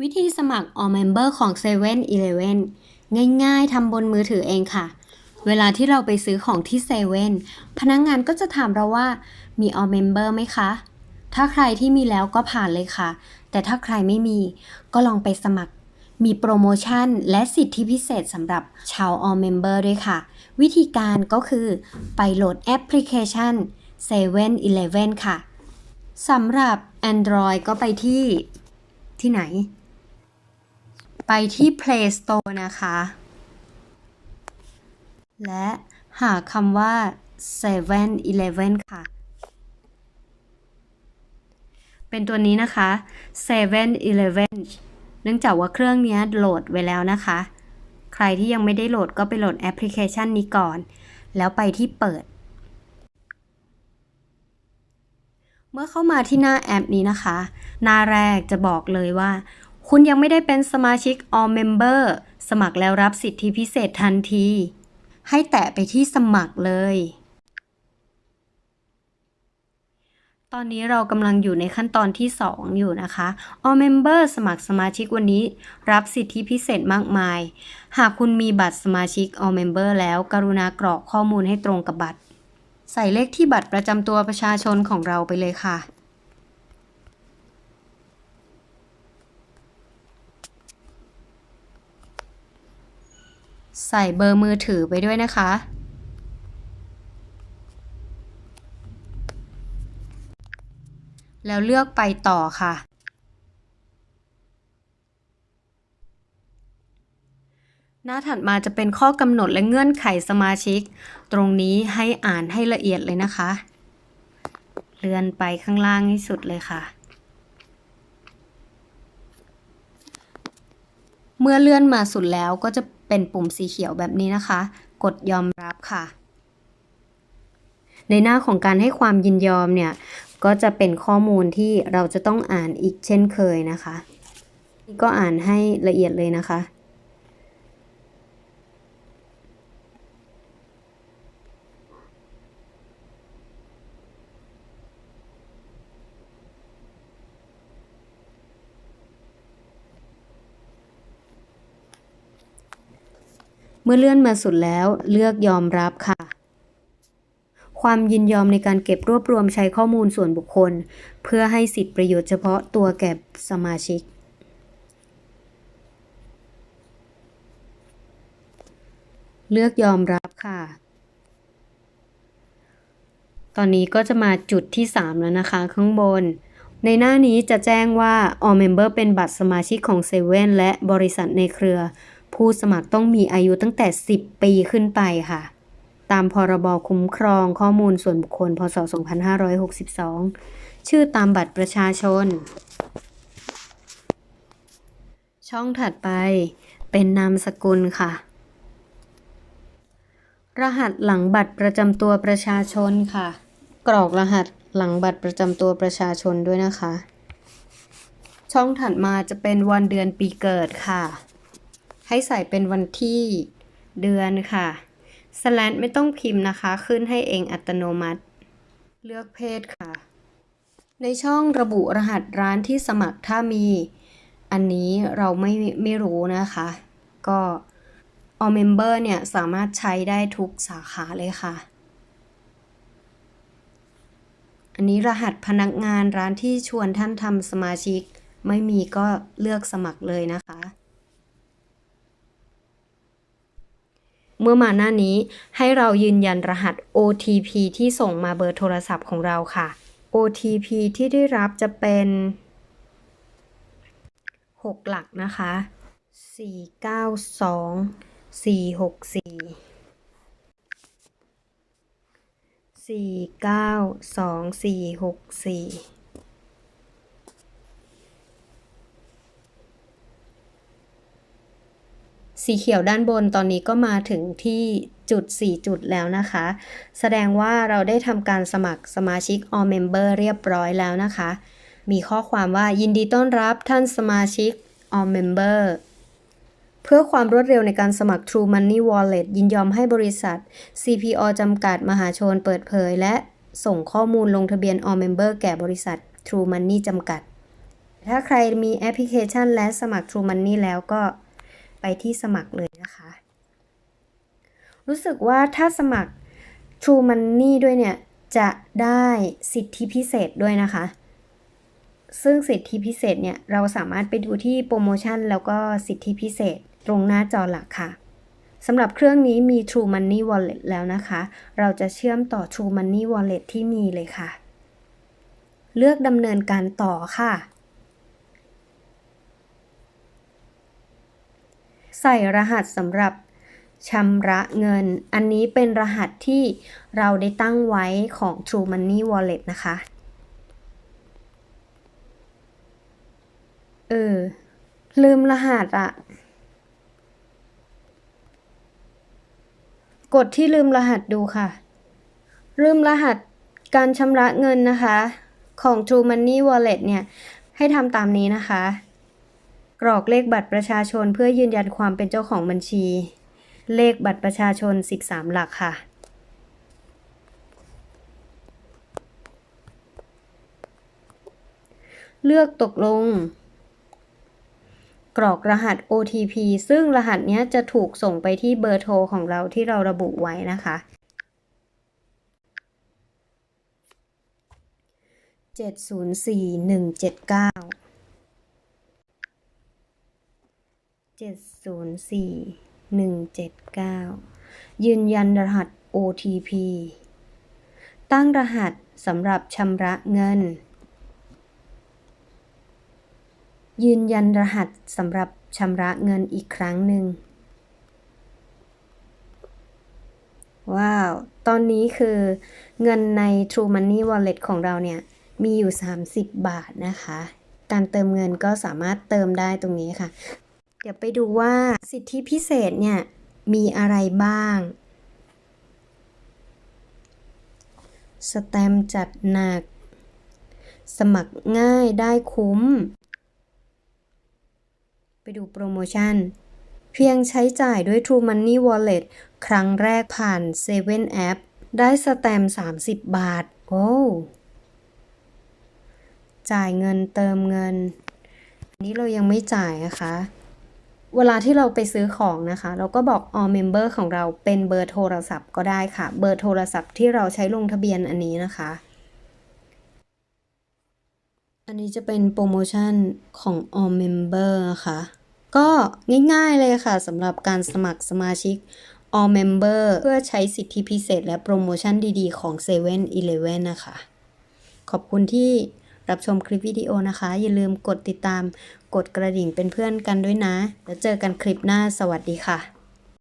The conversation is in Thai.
วิธีสมัคร All Member ของ 7 e เ e ่ e อง่ายๆทำบนมือถือเองค่ะ เวลาที่เราไปซื้อของที่เซเว่นพนักงงานก็จะถามเราว่ามี All Member ไหมคะ ถ้าใครที่มีแล้วก็ผ่านเลยค่ะ แต่ถ้าใครไม่มีก็ลองไปสมัคร มีโปรโมชั่นและสิทธิพิเศษสำหรับชาว All Member ด้วยค่ะ วิธีการก็คือไปโหลดแอปพลิเคชัน7 e เ e ่ e ค่ะสำหรับ Android ก็ไปที่ที่ไหน ไปที่ Play Store นะคะ และหาคำว่า7 e เ e ่ e ค่ะ เป็นตัวนี้นะคะ7 e เ e ่ e เนื่องจากว่าเครื่องนี้โหลดไว้แล้วนะคะ ใครที่ยังไม่ได้โหลดก็ไปโหลดแอปพลิเคชันนี้ก่อน แล้วไปที่เปิด เมื่อเข้ามาที่หน้าแอปนี้นะคะ หน้าแรกจะบอกเลยว่า คุณยังไม่ได้เป็นสมาชิก All Member สมัครแล้วรับสิทธิพิเศษทันที ให้แตะไปที่สมัครเลย ตอนนี้เรากำลังอยู่ในขั้นตอนที่ 2 อยู่นะคะ All Member สมัครสมาชิกวันนี้ รับสิทธิพิเศษมากมาย หากคุณมีบัตรสมาชิก All Member แล้วกรุณากรอกข้อมูลให้ตรงกับบัตร ใส่เลขที่บัตรประจำตัวประชาชนของเราไปเลยค่ะ ใส่เบอร์มือถือไปด้วยนะคะ แล้วเลือกไปต่อค่ะ หน้าถัดมาจะเป็นข้อกำหนดและเงื่อนไขสมาชิก ตรงนี้ให้อ่านให้ละเอียดเลยนะคะ เลื่อนไปข้างล่างให้สุดเลยค่ะเมื่อเลื่อนมาสุดแล้วก็จะ เป็นปุ่มสีเขียวแบบนี้นะคะ กดยอมรับค่ะ ในหน้าของการให้ความยินยอมเนี่ย ก็จะเป็นข้อมูลที่เราจะต้องอ่านอีกเช่นเคยนะคะ ก็อ่านให้ละเอียดเลยนะคะ เมื่อเลื่อนมาสุดแล้วเลือกยอมรับค่ะ ความยินยอมในการเก็บรวบรวมใช้ข้อมูลส่วนบุคคล เพื่อให้สิทธิประโยชน์เฉพาะตัวแก่สมาชิก เลือกยอมรับค่ะ ตอนนี้ก็จะมาจุดที่ 3 แล้วนะคะ ข้างบนในหน้านี้จะแจ้งว่า All Member เป็นบัตรสมาชิกของเซเว่นและบริษัทในเครือ ผู้สมัครต้องมีอายุตั้งแต่ 10 ปีขึ้นไปค่ะ ตามพรบคุ้มครองข้อมูลส่วนบุคคล พศ 2562 ชื่อตามบัตรประชาชน ช่องถัดไปเป็นนามสกุลค่ะ รหัสหลังบัตรประจำตัวประชาชนค่ะ กรอกรหัสหลังบัตรประจำตัวประชาชนด้วยนะคะ ช่องถัดมาจะเป็นวันเดือนปีเกิดค่ะ ให้ใส่เป็นวันที่เดือนค่ะสแลนไม่ต้องพิมพ์นะคะ ขึ้นให้เองอัตโนมัติ เลือกเพศค่ะ ในช่องระบุรหัสร้านที่สมัครถ้ามี อันนี้เราไม่ไม่รู้นะคะ ก็ All Member เนี่ย สามารถใช้ได้ทุกสาขาเลยค่ะ อันนี้รหัสพนักงานร้านที่ชวนท่านทำสมาชิก ไม่มีก็เลือกสมัครเลยนะคะ เมื่อมาหน้านี้ให้เรายืนยันรหัส OTP ที่ส่งมาเบอร์โทรศัพท์ของเราค่ะ OTP ที่ได้รับจะเป็น 6 หลักนะคะ 492 464 492 464 สีเขียวด้านบนตอนนี้ก็มาถึงที่จุด 4 จุดแล้วนะคะ แสดงว่าเราได้ทำการสมัครสมาชิก All Member เรียบร้อยแล้วนะคะ มีข้อความว่ายินดีต้อนรับท่านสมาชิก All Member เพื่อความรวดเร็วในการสมัคร True Money Wallet ยินยอมให้บริษัท CPO จำกัดมหาชนเปิดเผย และส่งข้อมูลลงทะเบียน All Member แก่บริษัท True Money จำกัด ถ้าใครมีแอปพลิเคชันและสมัคร True Money แล้วก็ ไปที่สมัครเลยนะคะ รู้สึกว่าถ้าสมัคร True Money ด้วยเนี่ย จะได้สิทธิพิเศษด้วยนะคะ ซึ่งสิทธิพิเศษเนี่ย เราสามารถไปดูที่โปรโมชั่นแล้วก็สิทธิพิเศษตรงหน้าจอหลักค่ะสำหรับเครื่องนี้มี True Money Wallet แล้วนะคะ เราจะเชื่อมต่อ True Money Wallet ที่มีเลยค่ะ เลือกดำเนินการต่อค่ะ ใส่รหัสสำหรับชำระเงิน อันนี้เป็นรหัสที่เราได้ตั้งไว้ของ True Money Wallet นะคะ เออ ลืมรหัสอะกดที่ลืมรหัสดูค่ะ ลืมรหัสการชำระเงินนะคะ ของ True Money Wallet เนี่ย ให้ทำตามนี้นะคะ กรอกเลขบัตรประชาชนเพื่อยืนยันความเป็นเจ้าของบัญชี เลขบัตรประชาชน 13 หลักค่ะ เลือกตกลง กรอกรหัส OTP ซึ่งรหัสนี้จะถูกส่งไปที่เบอร์โทรของเราที่เราระบุไว้นะคะ704179 704179 ยืนยันรหัส OTP ตั้งรหัสสำหรับชำระเงิน ยืนยันรหัสสำหรับชำระเงินอีกครั้งหนึ่ง ว้าว ตอนนี้คือเงินใน True Money Wallet ของเราเนี่ย มีอยู่ 30 บาทนะคะ การเติมเงินก็สามารถเติมได้ตรงนี้ค่ะ เดี๋ยวไปดูว่าสิทธิพิเศษเนี่ยมีอะไรบ้าง สแตมจัดหนัก สมัครง่ายได้คุ้ม ไปดูโปรโมชั่น เพียงใช้จ่ายด้วย True Money Wallet ครั้งแรกผ่าน7 App ได้สแตม 30 บาท โอ้จ่ายเงินเติมเงินอันนี้เรายังไม่จ่ายนะคะ เวลาที่เราไปซื้อของนะคะ เราก็บอก all member ของเราเป็นเบอร์โทรศัพท์ก็ได้ค่ะ เบอร์โทรศัพท์ที่เราใช้ลงทะเบียนอันนี้นะคะ อันนี้จะเป็นโปรโมชั่นของ all member นะคะก็ง่ายๆเลยค่ะสำหรับการสมัครสมาชิก all member เพื่อใช้สิทธิพิเศษและโปรโมชั่นดีๆของ7 e เ e ่ e อนะคะ ขอบคุณที่ รับชมคลิปวิดีโอนะคะ อย่าลืมกดติดตาม กดกระดิ่งเป็นเพื่อนกันด้วยนะ แล้วเจอกันคลิปหน้าสวัสดีค่ะ